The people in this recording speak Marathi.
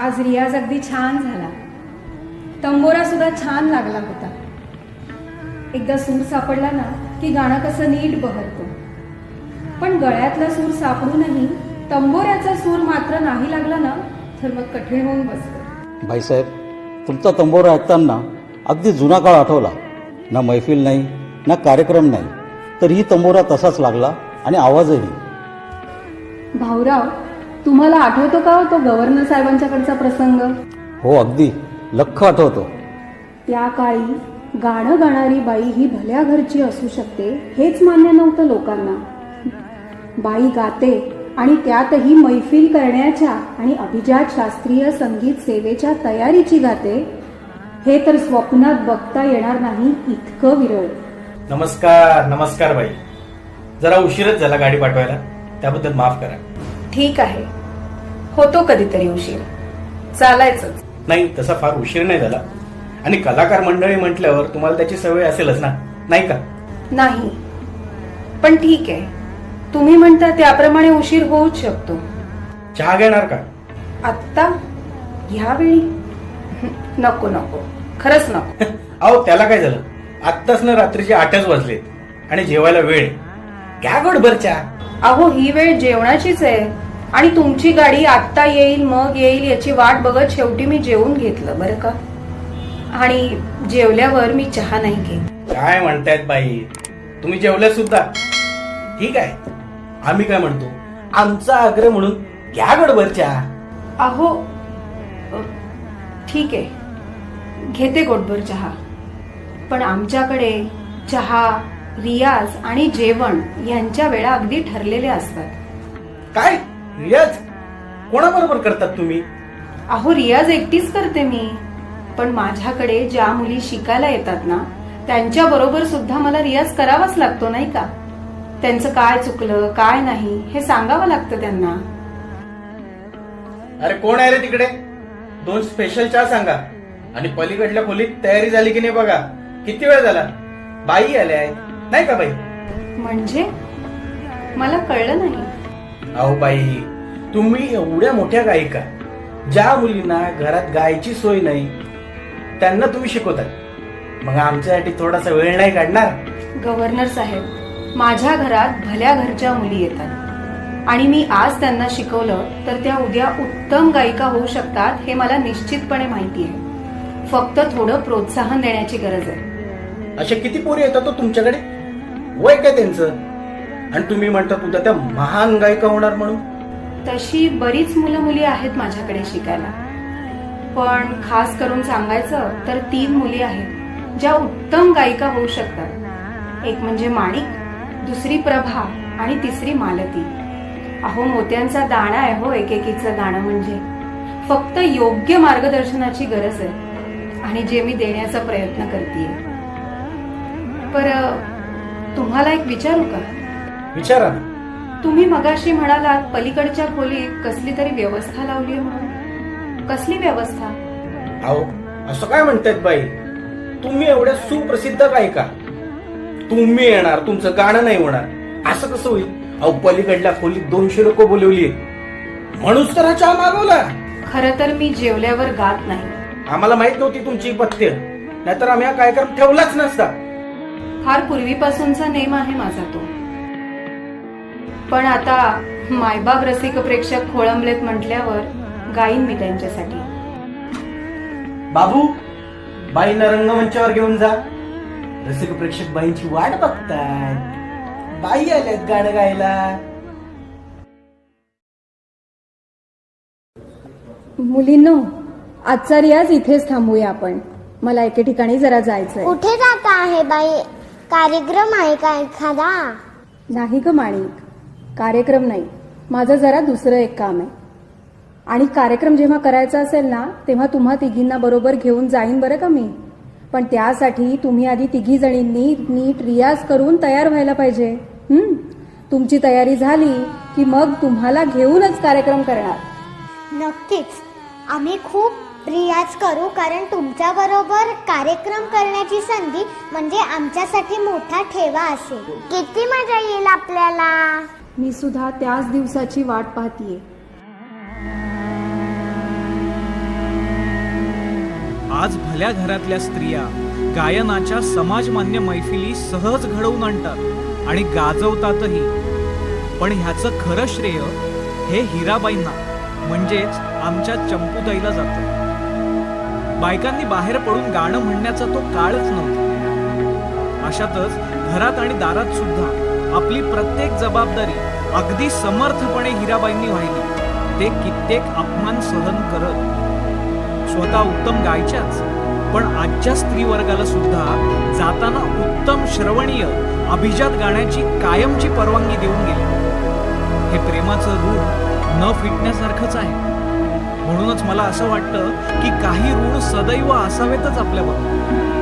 अगदी छान झाला. तंबोरा सुद्धा छान लागला होता. एकदा सूर सापडला ना की गाणं कसं नीट बहरतं. पण गळ्यातला सूर सापडूनही तंबोऱ्याचा सूर मात्र नाही लागला ना तर मग कठीण होऊन बसतं. भाईसाहेब तुमचा तंबोरा ऐकताना अगदी जुना काळ आठवला. ना मैफिल नाही ना कार्यक्रम नाही तरीही तंबोरा तसाच लागला आणि आवाजही. भाऊराव तुम्हाला आठवतो का हो तो गव्हर्नर साहेबांच्याकडचा प्रसंग? हो अगदी. लख आठवतो. त्या काळी गाणं गाणारी बाई ही भल्या घरची असू शकते हेच मान्य नव्हतं लोकांना. बाई गाते आणि त्यातही मैफिल करण्याच्या आणि अभिजात शास्त्रीय संगीत सेवेच्या तयारीची गाते हे तर स्वप्नात बघता येणार नाही इतकं विरळ. नमस्कार नमस्कार बाई. जरा उशीरच झाला गाडी पाठवायला. त्याबद्दल माफ करा. ठीक आहे. होतो कधीतरी उशीर. चालायचंच नाही तसा फार उशीर नाही झाला. आणि कलाकार मंडळी म्हटल्यावर तुम्हाला त्याची सवय असेलच ना? नाही का? नाही. पण ठीक आहे. तुम्ही म्हणता त्याप्रमाणे उशीर होऊच शकतो. चहा घेणार का? आत्ता? ह्यावेळी? नको नको. खरंच नको. अहो त्याला काय झालं? आत्ताच ना रात्रीचे आठच वाजलेत आणि जेवायला वेळ घ्या गोडभर चहा. अहो ही वेळ जेवणाचीच आहे. आणि तुमची गाडी आत्ता येईल मग येईल याची वाट बघत शेवटी मी जेवून घेतलं बरं का? आणि जेवल्यावर मी चहा नाही घेत. काय म्हणतायत बाई? तुम्ही जेवल्या सुद्धा? ठीक आहे. आम्ही काय म्हणतो? आमचा आग्रह म्हणून घ्या गोडभर चहा. अहो ठीक आहे. घेते गोटभर चहा. पण आमच्याकडे चहा रियाज आणि जेवण यांच्या वेळा अगदी ठरलेल्या असतात. काय? रियाज कोणाबरोबर करतात तुम्ही? अहो रियाज एकटीच करते मी. पण माझ्याकडे ज्या मुली शिकायला येतात ना त्यांच्या बरोबर सुद्धा मला रियाज करावाच लागतो नाही का? त्यांचं काय चुकलं काय नाही हे सांगावं लागतं त्यांना. अरे कोण आहे रे तिकडे? दोन स्पेशल चहा सांगा. आणि पलीकडल्या खोलीत तयारी झाली की नाही बघा. किती वेळ झाला? बाई आल्या आहेत. नाही का बाई? म्हणजे? मला कळलं नाही. अहो बाई तुम्ही एवढ्या मोठ्या गायिका ज्या मुलींना घरात गायची सोय नाही त्यांना तुम्ही शिकवताय मग आमच्यासाठी थोडासा वेळ नाही काढणार? गव्हर्नर साहेब माझ्या घरात भल्या घरच्या मुली येतात. आणि मी आज त्यांना शिकवलं तर त्या उद्या उत्तम गायिका होऊ शकतात हे मला निश्चितपणे माहिती आहे. फक्त थोडं प्रोत्साहन देण्याची गरज आहे. अशा किती पोरी येतात तो तुमच्याकडे? वय काय त्यांचं? आणि तुम्ही म्हणतात उद्या त्या महान गायिका होणार म्हणून. तशी बरीच मुलं मुली आहेत माझ्याकडे शिकायला. पण खास करून सांगायचं तर तीन मुली आहेत ज्या उत्तम गायिका होऊ शकतात. एक म्हणजे माणिक दुसरी प्रभा आणि तिसरी मालती. अहो मोत्यांचा दाणा आहे हो एकेकीचं दाणं म्हणजे. फक्त योग्य मार्गदर्शनाची गरज आहे आणि जे मी देण्याचा प्रयत्न करते पर तुम्हाला एक विचारू का? विचारा ना. तुम्ही मगाशी म्हणालात पलीकडच्या खोलीत कसली तरी व्यवस्था लावली म्हणून. कसली व्यवस्था? अहो असं काय म्हणतायत बाई? तुम्ही एवढ्या सुप्रसिद्ध गायिका तुम्ही येणार तुमचं गाणं नाही होणार. असं कसं होईल? अहो पलीकडल्या खोलीत दोनशे लोक बोलवली म्हणूनच तर हा चहा मागवला. खरं तर मी जेवल्यावर गात नाही. आम्हाला माहीत नव्हती तुमची पथ्य. नाहीतर आम्ही हा कार्यक्रम ठेवलाच नसता. फार पूर्वीपासूनचा नेम आहे माझा तो. पण आता मायबाप रसिक प्रेक्षक खोळंबलेत म्हटल्यावर गाईन मी त्यांच्यासाठी. बाबू बाईंना रंगमंचावर घेऊन जा. रसिक प्रेक्षक बाईंची वाट बघतायत बाई आल्यात गाणं गायला. मुलींनो आजचा रियाज इथेच थांबूया आपण. मला एके ठिकाणी जरा जायचंय. कुठे जाता आहे बाई? कार्यक्रम आहे का एखादा? नाही ग माणिक. कार्यक्रम नाही. माझं जरा दुसरं एक काम आहे. आणि कार्यक्रम जेव्हा करायचा असेल ना तेव्हा तुम्हा तिघींना बरोबर घेऊन जाईन बरं का मी? पण त्यासाठी तुम्ही आधी तिघी जणींनी नीट रियाज करून तयार व्हायला पाहिजे. तुमची तयारी झाली की मग तुम्हाला घेऊनच कार्यक्रम करणार. नक्कीच. आम्ही खूप रियाज करू कारण तुमच्या बरोबर कार्यक्रम करण्याची संधी म्हणजे आमच्यासाठी मोठा ठेवा असेल. किती मजा येईल आपल्याला. मी सुद्धा त्याच दिवसाची वाट पाहतीये. आज भल्या घरातल्या स्त्रिया गायनाच्या समाजमान्य मैफिली सहज घडवून आणतात आणि गाजवतातही. पण ह्याचं खरं श्रेय हे हिराबाईंना म्हणजेच आमच्या चंपूताईला जातं. बायकांनी बाहेर पडून गाणं म्हणण्याचा तो काळच नव्हता. अशातच घरात आणि दारात सुद्धा आपली प्रत्येक जबाबदारी अगदी समर्थपणे हिराबाईंनी वाहिली. ते कित्येक अपमान सहन करत स्वतः उत्तम गायच्याच पण आजच्या स्त्री वर्गाला सुद्धा जाताना उत्तम श्रवणीय अभिजात गाण्याची कायमची परवानगी देऊन गेली. हे प्रेमाचं रूप न फिटण्यासारखंच आहे. म्हणूनच मला असं वाटतं की काही ऋण सदैव असावेतच आपल्याबरोबर.